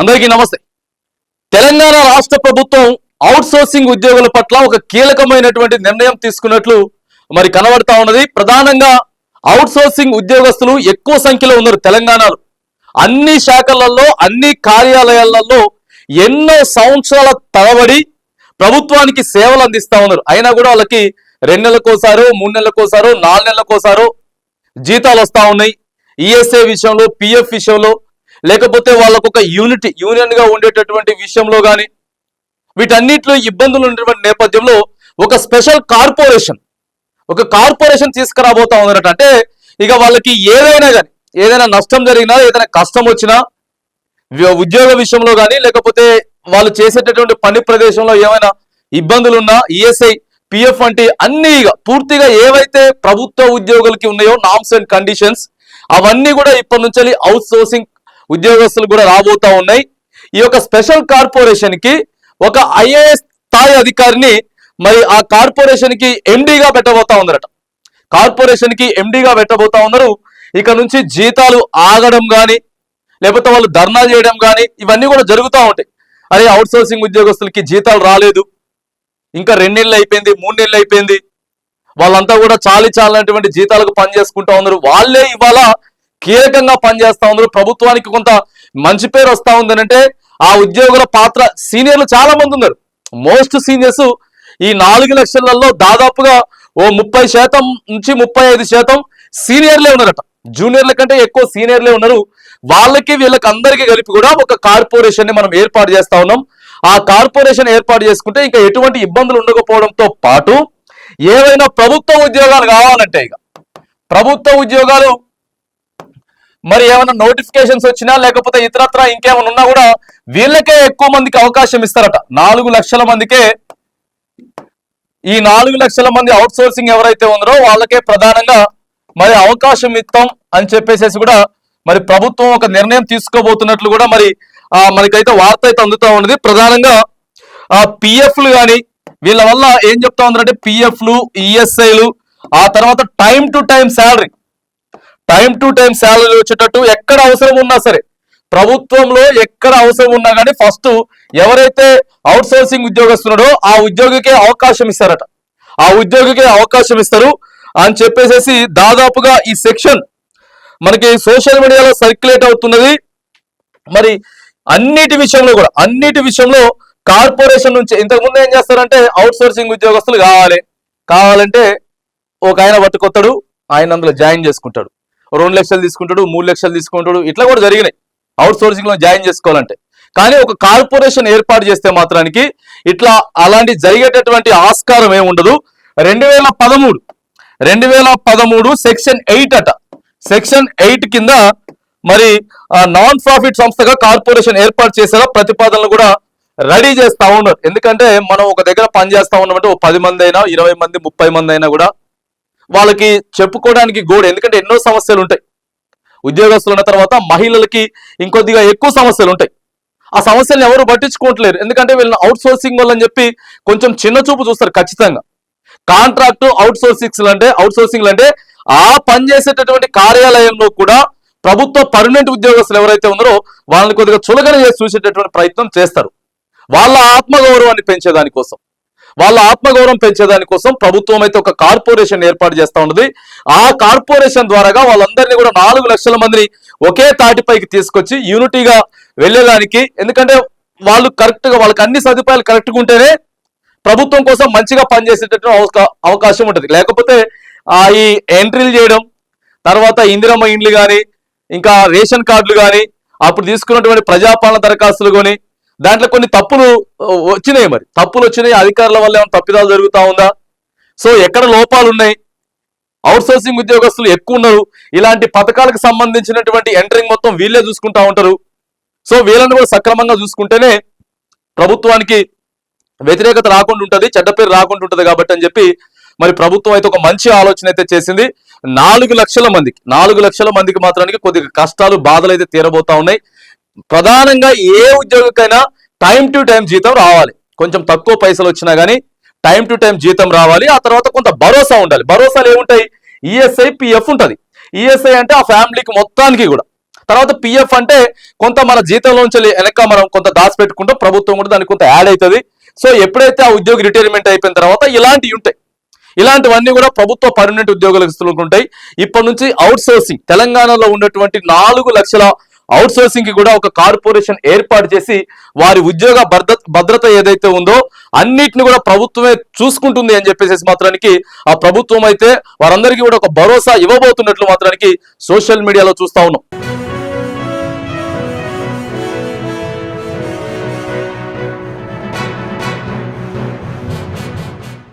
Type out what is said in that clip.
అందరికీ నమస్తే. తెలంగాణ రాష్ట్ర ప్రభుత్వం అవుట్ సోర్సింగ్ ఉద్యోగుల పట్ల ఒక కీలకమైనటువంటి నిర్ణయం తీసుకున్నట్లు మరి కనబడతా ఉన్నది. ప్రధానంగా అవుట్ సోర్సింగ్ ఉద్యోగస్తులు ఎక్కువ సంఖ్యలో ఉన్నారు తెలంగాణలో. అన్ని శాఖలలో అన్ని కార్యాలయాలలో ఎన్నో సంవత్సరాల తరబడి ప్రభుత్వానికి సేవలు అందిస్తూ ఉన్నారు. అయినా కూడా వాళ్ళకి రెండు నెలలకోసారో మూడు నెలలకోసారో నాలుగు నెలలకోసారో జీతాలు వస్తూ ఉన్నాయి. ఈఎస్ఏ విషయంలో పిఎఫ్ విషయంలో లేకపోతే వాళ్ళకు ఒక యూనిట్ యూనియన్గా ఉండేటటువంటి విషయంలో కానీ వీటన్నిటిలో ఇబ్బందులు ఉన్నటువంటి నేపథ్యంలో ఒక స్పెషల్ కార్పొరేషన్ ఒక కార్పొరేషన్ తీసుకురాబోతా ఉందట అంటే ఇక వాళ్ళకి ఏదైనా కానీ ఏదైనా నష్టం జరిగినా ఏదైనా కష్టం వచ్చినా ఉద్యోగ విషయంలో కానీ లేకపోతే వాళ్ళు చేసేటటువంటి పని ప్రదేశంలో ఏమైనా ఇబ్బందులున్నా ఈఎస్ఐ పిఎఫ్ వంటి అన్ని ఇక పూర్తిగా ఏవైతే ప్రభుత్వ ఉద్యోగులకి ఉన్నాయో నామ్స్ అండ్ కండిషన్స్ అవన్నీ కూడా ఇప్పటి నుంచి అవుట్ సోర్సింగ్ ఉద్యోగస్తులు కూడా రాబోతా ఉన్నాయి. ఈ యొక్క స్పెషల్ కార్పొరేషన్కి ఒక ఐఏఎస్ స్థాయి అధికారిని మరి ఆ కార్పొరేషన్కి ఎండిగా పెట్టబోతా ఉన్నారట. కార్పొరేషన్కి ఎండిగా పెట్టబోతా ఉన్నారు. ఇక నుంచి జీతాలు ఆగడం కానీ లేకపోతే వాళ్ళు ధర్నా చేయడం కానీ ఇవన్నీ కూడా జరుగుతూ ఉంటాయి. అరే అవుట్ సోర్సింగ్ ఉద్యోగస్తులకి జీతాలు రాలేదు. ఇంకా రెండేళ్ళు అయిపోయింది మూడు నెలలు అయిపోయింది. వాళ్ళంతా కూడా చాలి చాలినటువంటి జీతాలకు పనిచేసుకుంటా ఉన్నారు. వాళ్ళే ఇవాళ కీలకంగా పనిచేస్తా ఉన్నారు ప్రభుత్వానికి కొంత మంచి పేరు వస్తా ఉందనంటే ఆ ఉద్యోగుల పాత్ర సీనియర్లు చాలా మంది ఉన్నారు. మోస్ట్ సీనియర్స్ ఈ నాలుగు లక్షలలో దాదాపుగా ఓ ముప్పై శాతం నుంచి ముప్పై ఐదు శాతం సీనియర్లే ఉన్నారట. జూనియర్ల కంటే ఎక్కువ సీనియర్లే ఉన్నారు. వాళ్ళకి వీళ్ళకి అందరికీ కలిపి కూడా ఒక కార్పొరేషన్ని మనం ఏర్పాటు చేస్తా ఉన్నాం. ఆ కార్పొరేషన్ ఏర్పాటు చేసుకుంటే ఇంకా ఎటువంటి ఇబ్బందులు ఉండకపోవడంతో పాటు ఏవైనా ప్రభుత్వ ఉద్యోగాలు కావాలంటే ఇక ప్రభుత్వ ఉద్యోగాలు మరి ఏమైనా నోటిఫికేషన్స్ వచ్చినా లేకపోతే ఇతరత్ర ఇంకేమైనా ఉన్నా కూడా వీళ్ళకే ఎక్కువ మందికి అవకాశం ఇస్తారట. నాలుగు లక్షల మందికే ఈ నాలుగు లక్షల మంది అవుట్ సోర్సింగ్ ఎవరైతే ఉన్నారో వాళ్ళకే ప్రధానంగా మరి అవకాశం ఇస్తాం అని చెప్పేసి కూడా మరి ప్రభుత్వం ఒక నిర్ణయం తీసుకోబోతున్నట్లు కూడా మరి ఆ మనకైతే వార్త అయితే అందుతూ ఉన్నది. ప్రధానంగా ఆ పిఎఫ్లు కానీ వీళ్ళ వల్ల ఏం చెప్తా ఉందంటే పిఎఫ్లు ఈఎస్ఐలు ఆ తర్వాత time to time salary time to time salary వచ్చేటట్టు ఎక్కడ అవసరం ఉన్నా సరే ప్రభుత్వంలో ఎక్కడ అవసరం ఉన్నా కానీ ఫస్ట్ ఎవరైతే అవుట్ సోర్సింగ్ ఉద్యోగస్తున్నాడో ఆ ఉద్యోగికే అవకాశం ఇస్తారట. ఆ ఉద్యోగికే అవకాశం ఇస్తారు అని చెప్పేసేసి దాదాపుగా ఈ సెక్షన్ మనకి సోషల్ మీడియాలో సర్క్యులేట్ అవుతున్నది. మరి అన్నిటి విషయంలో కూడా అన్నిటి విషయంలో కార్పొరేషన్ నుంచి ఇంతకు ముందు ఏం చేస్తారంటే అవుట్ సోర్సింగ్ ఉద్యోగస్తులు కావాలి. కావాలంటే ఒక ఆయన పట్టుకొస్తాడు ఆయన అందులో జాయిన్ చేసుకుంటాడు. రెండు లక్షలు తీసుకుంటాడు మూడు లక్షలు తీసుకుంటాడు. ఇట్లా కూడా జరిగినాయి. అవుట్ సోర్సింగ్లో జాయిన్ చేసుకోవాలంటే. కానీ ఒక కార్పొరేషన్ ఏర్పాటు చేస్తే మాత్రానికి ఇట్లా అలాంటి జరిగేటటువంటి ఆస్కారం ఏముండదు. ఉండదు రెండు వేల పదమూడు రెండు వేల పదమూడు సెక్షన్ ఎయిట్ అట. సెక్షన్ ఎయిట్ కింద మరి నాన్ ప్రాఫిట్ సంస్థగా కార్పొరేషన్ ఏర్పాటు చేసేలా ప్రతిపాదనలు కూడా రెడీ చేస్తా ఉన్నారు. ఎందుకంటే మనం ఒక దగ్గర పని చేస్తా ఉన్నామంటే ఓ పది మంది అయినా ఇరవై మంది ముప్పై మంది అయినా కూడా వాళ్ళకి చెప్పుకోవడానికి గోడు ఎందుకంటే ఎన్నో సమస్యలు ఉంటాయి. ఉద్యోగస్తులు ఉన్న తర్వాత మహిళలకి ఇంకొద్దిగా ఎక్కువ సమస్యలు ఉంటాయి. ఆ సమస్యలను ఎవరు పట్టించుకోవట్లేరు. ఎందుకంటే వీళ్ళని అవుట్ సోర్సింగ్ వాళ్ళని చెప్పి కొంచెం చిన్న చూపు చూస్తారు ఖచ్చితంగా. కాంట్రాక్ట్ అవుట్ సోర్సింగ్ అంటే అవుట్ సోర్సింగ్ అంటే ఆ పని చేసేటటువంటి కార్యాలయంలో కూడా ప్రభుత్వ పర్మనెంట్ ఉద్యోగస్తులు ఎవరైతే ఉన్నారో వాళ్ళని కొద్దిగా చులకన చేసి చూసేటటువంటి ప్రయత్నం చేస్తారు. వాళ్ళ ఆత్మగౌరవాన్ని పెంచేదానికోసం. వాళ్ళ ఆత్మగౌరవం పెంచేదాని కోసం ప్రభుత్వం అయితే ఒక కార్పొరేషన్ ఏర్పాటు చేస్తా ఉన్నది. ఆ కార్పొరేషన్ ద్వారాగా వాళ్ళందరినీ కూడా నాలుగు లక్షల మందిని ఒకే తాటిపైకి తీసుకొచ్చి యూనిటీగా వెళ్ళేదానికి. ఎందుకంటే వాళ్ళు కరెక్ట్గా వాళ్ళకి అన్ని సదుపాయాలు కరెక్ట్గా ఉంటేనే ప్రభుత్వం కోసం మంచిగా పనిచేసేటటువంటి అవకా- అవకాశం ఉంటుంది. లేకపోతే ఆ ఈ ఎంట్రీలు చేయడం తర్వాత ఇందిరమ్మ ఇండ్లు కానీ ఇంకా రేషన్ కార్డులు కానీ అప్పుడు తీసుకున్నటువంటి ప్రజాపాలన దరఖాస్తులు కానీ దాంట్లో కొన్ని తప్పులు వచ్చినాయి మరి. తప్పులు వచ్చినాయి అధికారుల వల్ల ఏమైనా తప్పిదాలు జరుగుతూ ఉందా? సో ఎక్కడ లోపాలు ఉన్నాయి అవుట్ సోర్సింగ్ ఉద్యోగస్తులు ఎక్కువ ఉన్నారు. ఇలాంటి పథకాలకు సంబంధించినటువంటి ఎంటరింగ్ మొత్తం వీళ్ళే చూసుకుంటా ఉంటారు. సో వీళ్ళని కూడా సక్రమంగా చూసుకుంటేనే ప్రభుత్వానికి వ్యతిరేకత రాకుండా ఉంటుంది చెడ్డ పేరు రాకుండా ఉంటుంది కాబట్టి అని చెప్పి మరి ప్రభుత్వం అయితే ఒక మంచి ఆలోచన అయితే చేసింది. నాలుగు లక్షల మందికి నాలుగు లక్షల మందికి మాత్రానికి కొద్దిగా కష్టాలు బాధలు అయితే తీరబోతా ఉన్నాయి. ప్రధానంగా ఏ ఉద్యోగికైనా టైం టు టైం జీతం రావాలి. కొంచెం తక్కువ పైసలు వచ్చినా కానీ టైం టు టైం జీతం రావాలి. ఆ తర్వాత కొంత భరోసా ఉండాలి. భరోసాలు ఏముంటాయి? ఈఎస్ఐ పిఎఫ్ ఉంటుంది. ఈఎస్ఐ అంటే ఆ ఫ్యామిలీకి మొత్తానికి కూడా. తర్వాత పిఎఫ్ అంటే కొంత మన జీతంలోంచి వెనక మనం కొంత దాచిపెట్టుకుంటాం ప్రభుత్వం కూడా దానికి కొంత యాడ్ అవుతుంది సో ఎప్పుడైతే ఆ ఉద్యోగి రిటైర్మెంట్ అయిపోయిన తర్వాత ఇలాంటివి ఉంటాయి. ఇలాంటివన్నీ కూడా ప్రభుత్వ పర్మనెంట్ ఉద్యోగులకు ఉంటాయి. ఇప్పటి నుంచి అవుట్ సోర్సింగ్. తెలంగాణలో ఉన్నటువంటి నాలుగు లక్షల అవుట్ సోర్సింగ్కి కూడా ఒక కార్పొరేషన్ ఏర్పాటు చేసి వారి ఉద్యోగ భద్రత భద్రత ఏదైతే ఉందో అన్నిటిని కూడా ప్రభుత్వమే చూసుకుంటుంది అని చెప్పేసి మాత్రానికి ఆ ప్రభుత్వం అయితే వారందరికీ కూడా ఒక భరోసా ఇవ్వబోతున్నట్లు మాత్రానికి సోషల్ మీడియాలో చూస్తా ఉన్నాం.